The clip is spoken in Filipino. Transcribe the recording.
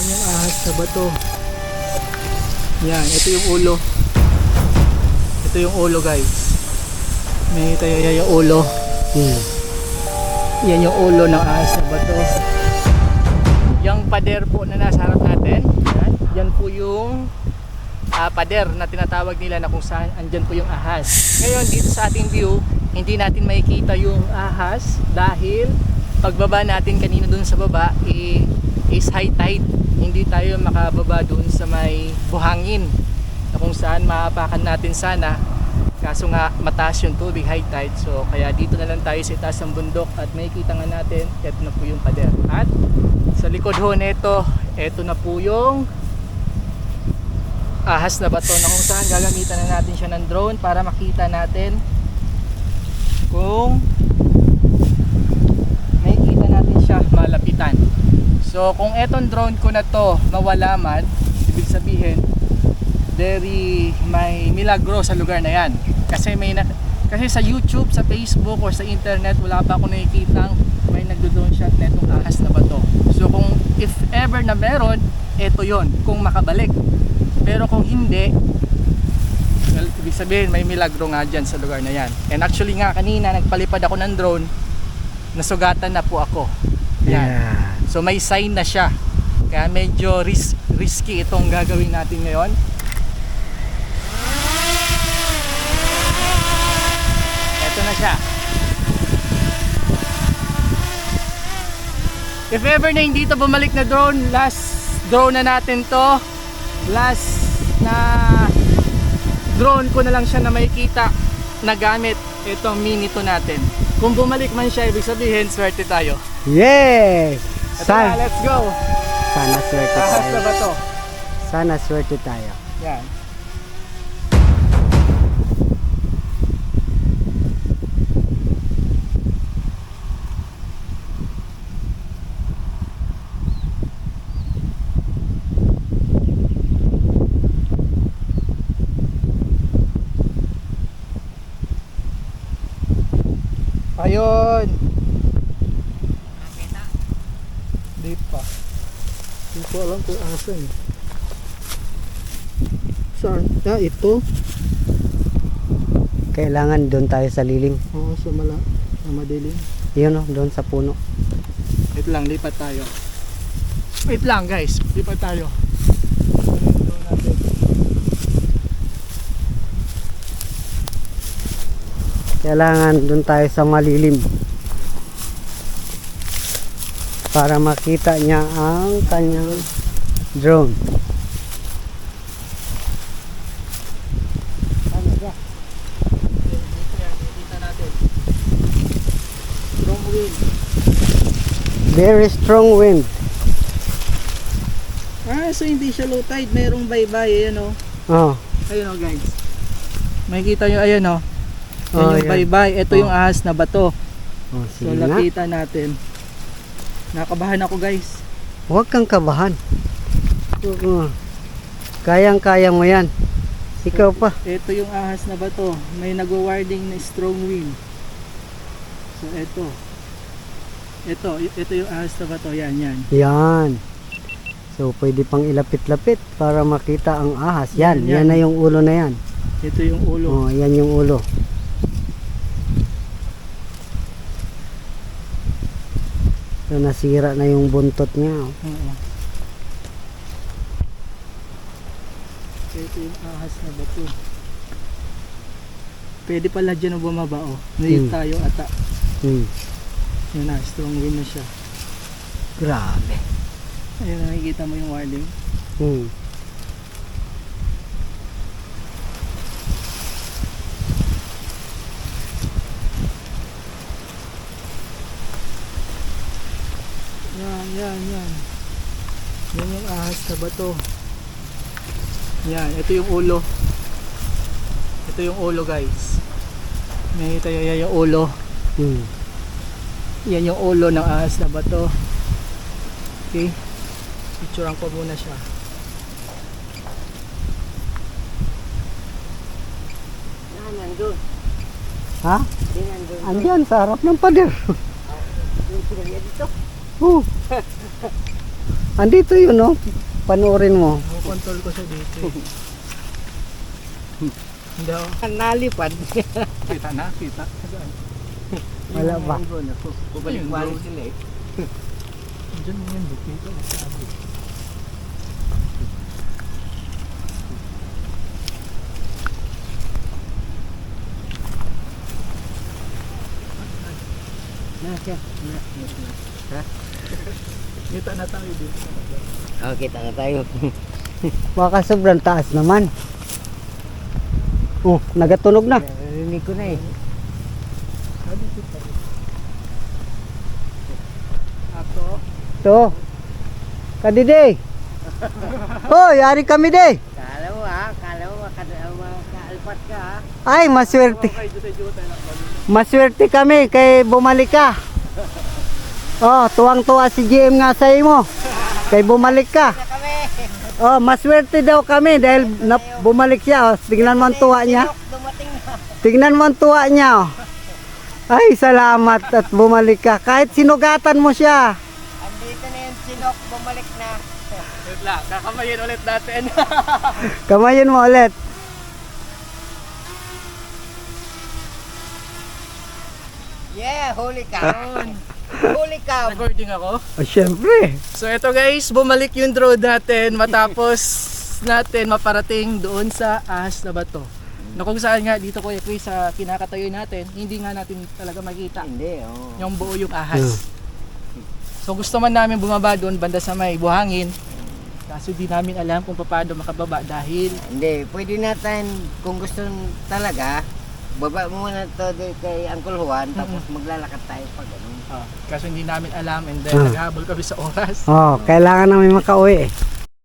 Yan yung ahas na bato. Yan, ito yung ulo. Ito yung ulo guys. May tayo yung ulo. Hmm. Yan yung ulo ng ahas na bato. Yung pader po na nasa harap natin, yan, yan po yung ah, pader na tinatawag nila na kung saan andyan po yung ahas. Ngayon dito sa ating view, hindi natin makikita yung ahas dahil pagbaba natin kanina dun sa baba eh, is high tide. Hindi tayo makababa dun sa may buhangin na kung saan maapakan natin sana Kaso nga mataas yung tubig, high tide. So kaya dito na lang tayo sa itaas ng bundok at makikita nga natin, ito na po yung pader. At sa likod ho nito, ito na po yung ahas na bato na kung saan gagamitan na natin siya ng drone para makita natin kung makikita natin siya malapitan. So kung etong drone ko na to mawala man, ibig sabihin very may milagro sa lugar na yan. Kasi may na, kasi sa YouTube, sa Facebook or sa internet wala pa ako nakikitang may nagdo-drone shot na itong ahas na bato. So kung if ever na meron, ito yon kung makabalik. Pero kung hindi, well, ibig sabihin may milagro nga dyan sa lugar na yan. And actually nga kanina nagpalipad ako ng drone, nasugatan na po ako. Yan. Yeah. So may sign na siya. Kaya medyo ris- risky itong gagawin natin ngayon. Ito na siya. If ever na hindi to bumalik na drone, last drone na natin to. Last na drone ko na lang siya na makikita na gamit itong mini to natin. Kung bumalik man siya, ibig sabihin, swerte tayo. Yes! Na, Sana, let's go! sana swerte Ahas na tayo. ba to? Sana swerte tayo. Yan. Ayun. Di pa. Hindi ko alam kung asan eh. Saan? Ah, ito. Kailangan doon tayo sa liling. Oo, sa mala. Sa madilim. Yun o, doon sa puno. Wait lang, lipat tayo. Wait lang guys, lipat tayo. Kailangan doon tayo sa malilim. Para makita niya ang kanyang drone. Very strong wind. Ah, so hindi siya low tide, mayroong bye-bye, ayan o. Oh, Ayun o guys. Makikita nyo, ayan o. Yan Oh, yung bye-bye. Ito yung Oh. ahas na bato. oh So lapitan natin. Nakabahan ako guys. Huwag kang kabahan. Oo. Kayang-kaya mo yan. Ikaw pa. Ito yung ahas na bato. May nagwa-warding na strong wind. So ito. Ito, ito yung ahas na bato. Yan, yan. Yan. So, pwede pang ilapit-lapit para makita ang ahas. Yan, Yan, yan, yan. na yung ulo na yan. Ito yung ulo. Oh, yan yung ulo. So, nasira na yung buntot niya. oh. Oo. Ito yung ahas na bato. Pwede pala dyan na bumaba oh. Nayip Hmm. tayo ata. Hmm. Yan na, strong wind na siya. Grabe. Ayun, nakikita mo yung warning. Hmm. Yan, yan, yan. Yan yung ahas na bato. Yan, ito yung ulo. Ito yung ulo guys. Nakikita nyo yan yung ulo. Hmm. Yan yung ulo ng ahas na bato. Okay. Picturean ko muna siya. Yan, nandun. Ha? Yan, nandun. Andyan, sa harap ng pader. Yung sinagya dito. Oh. Andito yun, no? Panoorin mo. Control ko siya dito. Hindi ako. Nalipad. Kita na, kita. Wala ba? Bubalik-balik sila eh. Diyan mo yung dito. sabi. Nasa. Kita na tayo dito. Oh, kita na tayo. Baka sobrang taas naman. Oh, nagatunog na. Narinig ko na eh. Sabi kita. Ako. To. Kadide. Oh, yari kami de. Kala mo ha, kala mo makada- makaalpat ka ha. Ay, maswerte. Maswerte kami kay bumalik ka. Oh, tuwang-tuwa si GM nga sa mo. Kay bumalik ka. Oh, maswerte daw kami dahil na, bumalik siya. Oh, tignan mo ang tuwa niya. Tignan mo ang tuwa niya. Oh. Ay, salamat at bumalik ka. Kahit sinugatan mo siya. Andito na yung sinok, bumalik na. Wait lang, kakamayin ulit natin. Kamayin mo ulit. Yeah, holy cow. holy cow. Recording ako. Oh, syempre. So eto guys, bumalik yung drone natin matapos natin maparating doon sa ahas na bato. Na kung saan nga dito Kuya Chris sa kinakatayo natin, hindi nga natin talaga makita Hindi, oh. yung buo yung ahas. So gusto man namin bumaba doon banda sa may buhangin. Kaso di namin alam kung paano makababa dahil Hindi, pwede natin, kung gusto talaga, baba mo muna to di- kay Uncle Juan, tapos maglalakad tayo pag ano. ah, kaso hindi namin alam and then Ah. naghahabol kami sa oras. Oh, kailangan namin makauwi. eh.